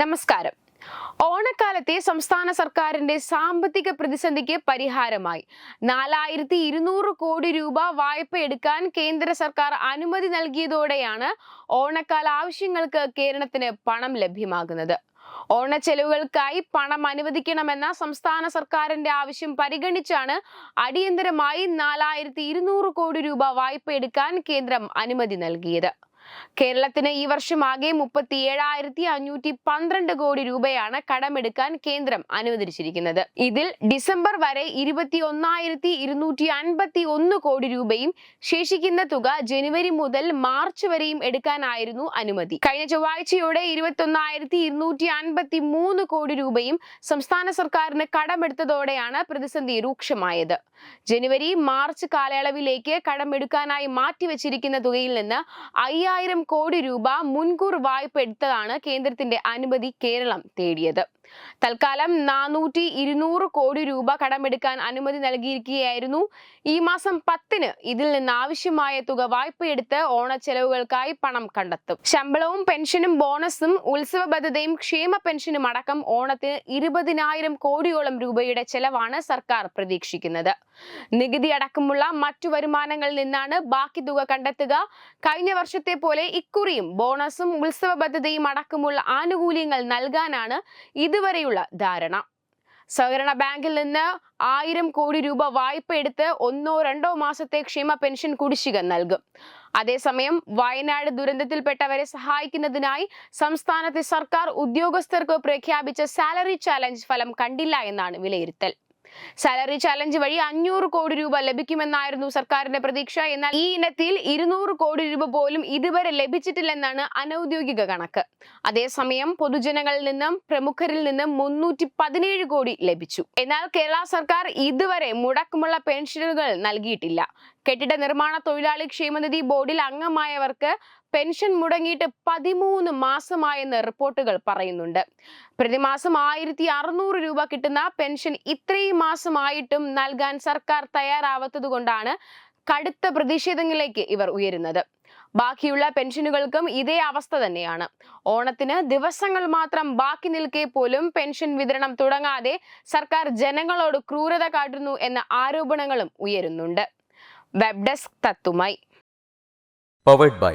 നമസ്കാരം ഓണക്കാലത്തെ സംസ്ഥാന സർക്കാരിന്റെ സാമ്പത്തിക പ്രതിസന്ധിക്ക് പരിഹാരമായി നാലായിരത്തി ഇരുന്നൂറ് കോടി രൂപ വായ്പ എടുക്കാൻ കേന്ദ്ര സർക്കാർ അനുമതി നൽകിയതോടെയാണ് ഓണക്കാല ആവശ്യങ്ങൾക്ക് കേരളത്തിന് പണം ലഭ്യമാകുന്നത് ഓണച്ചെലവുകൾക്കായി പണം അനുവദിക്കണമെന്ന സംസ്ഥാന സർക്കാരിന്റെ ആവശ്യം പരിഗണിച്ചാണ് അടിയന്തരമായി നാലായിരത്തി ഇരുന്നൂറ് കോടി രൂപ വായ്പ എടുക്കാൻ കേന്ദ്രം അനുമതി നൽകിയത് കേരളത്തിന് ഈ വർഷം ആകെ മുപ്പത്തി ഏഴായിരത്തി അഞ്ഞൂറ്റി പന്ത്രണ്ട് കോടി രൂപയാണ് കടമെടുക്കാൻ കേന്ദ്രം അനുവദിച്ചിരിക്കുന്നത് ഇതിൽ ഡിസംബർ വരെ ഇരുപത്തി ഒന്നായിരത്തി ഇരുന്നൂറ്റി അൻപത്തി ഒന്ന് കോടി രൂപയും ശേഷിക്കുന്ന തുക ജനുവരി മുതൽ മാർച്ച് വരെയും എടുക്കാനായിരുന്നു അനുമതി കഴിഞ്ഞ ചൊവ്വാഴ്ചയോടെ ഒന്നായിരത്തി ഇരുന്നൂറ്റി അൻപത്തി മൂന്ന് കോടി രൂപയും സംസ്ഥാന സർക്കാരിന് കടമെടുത്തതോടെയാണ് പ്രതിസന്ധി രൂക്ഷമായത് ജനുവരി മാർച്ച് കാലയളവിലേക്ക് കടമെടുക്കാനായി മാറ്റിവെച്ചിരിക്കുന്ന തുകയിൽ നിന്ന് അയ്യായിരം അൻപതിനായിരം കോടി രൂപ മുൻകൂർ വായ്പ എടുത്തതാണ് കേന്ദ്രത്തിന്റെ അനുമതി കേരളം തേടിയത് തൽക്കാലം നാനൂറ്റി ഇരുന്നൂറ് കോടി രൂപ കടമെടുക്കാൻ അനുമതി നൽകിയിരിക്കുകയായിരുന്നു ഈ മാസം പത്തിന് ഇതിൽ നിന്ന് ആവശ്യമായ തുക വായ്പയെടുത്ത് ഓണച്ചെലവുകൾക്കായി പണം കണ്ടെത്തും ശമ്പളവും പെൻഷനും ബോണസും ഉത്സവ ബദ്ധതയും ക്ഷേമ പെൻഷനും അടക്കം ഓണത്തിന് ഇരുപതിനായിരം കോടിയോളം രൂപയുടെ ചെലവാണ് സർക്കാർ പ്രതീക്ഷിക്കുന്നത് നികുതി അടക്കമുള്ള മറ്റു വരുമാനങ്ങളിൽ നിന്നാണ് ബാക്കി തുക കണ്ടെത്തുക കഴിഞ്ഞ വർഷത്തെ പോലെ ഇക്കുറിയും ബോണസും ഉത്സവ ബദ്ധതയും അടക്കമുള്ള ആനുകൂല്യങ്ങൾ നൽകാനാണ് ഇത് ഇതുവരെയുള്ള ധാരണ സഹകരണ ബാങ്കിൽ നിന്ന് ആയിരം കോടി രൂപ വായ്പ എടുത്ത് ഒന്നോ രണ്ടോ മാസത്തെ ക്ഷേമ പെൻഷൻ കുടിശ്ശിക നൽകും അതേസമയം വയനാട് ദുരന്തത്തിൽപ്പെട്ടവരെ സഹായിക്കുന്നതിനായി സംസ്ഥാനത്തെ സർക്കാർ ഉദ്യോഗസ്ഥർക്ക് പ്രഖ്യാപിച്ച സാലറി ചാലഞ്ച് ഫലം കണ്ടില്ല എന്നാണ് വിലയിരുത്തൽ സാലറി ചാലഞ്ച് വഴി അഞ്ഞൂറ് കോടി രൂപ ലഭിക്കുമെന്നായിരുന്നു സർക്കാരിന്റെ പ്രതീക്ഷ എന്നാൽ ഈ ഇനത്തിൽ ഇരുന്നൂറ് കോടി രൂപ പോലും ഇതുവരെ ലഭിച്ചിട്ടില്ലെന്നാണ് അനൌദ്യോഗിക കണക്ക് അതേസമയം പൊതുജനങ്ങളിൽ നിന്നും പ്രമുഖരിൽ നിന്നും മുന്നൂറ്റി പതിനേഴ് കോടി ലഭിച്ചു എന്നാൽ കേരള സർക്കാർ ഇതുവരെ മുടക്കമുള്ള പെൻഷനുകൾ നൽകിയിട്ടില്ല കെട്ടിട നിർമ്മാണ തൊഴിലാളി ക്ഷേമനിധി ബോർഡിൽ അംഗമായവർക്ക് പെൻഷൻ മുടങ്ങിയിട്ട് പതിമൂന്ന് മാസമായെന്ന് റിപ്പോർട്ടുകൾ പറയുന്നുണ്ട് പ്രതിമാസം ആയിരത്തി അറുന്നൂറ് രൂപ കിട്ടുന്ന പെൻഷൻ ഇത്രയും മാസമായിട്ടും നൽകാൻ സർക്കാർ തയ്യാറാവാത്തത് കൊണ്ടാണ് കടുത്ത പ്രതിഷേധങ്ങളിലേക്ക് ഇവർ ഉയരുന്നത് ബാക്കിയുള്ള പെൻഷനുകൾക്കും ഇതേ അവസ്ഥ തന്നെയാണ് ഓണത്തിന് ദിവസങ്ങൾ മാത്രം ബാക്കി നിൽക്കെ പോലും പെൻഷൻ വിതരണം തുടങ്ങാതെ സർക്കാർ ജനങ്ങളോട് ക്രൂരത കാട്ടുന്നു എന്ന ആരോപണങ്ങളും ഉയരുന്നുണ്ട് വെബ് ഡെസ്ക് തത്തുമായി powered by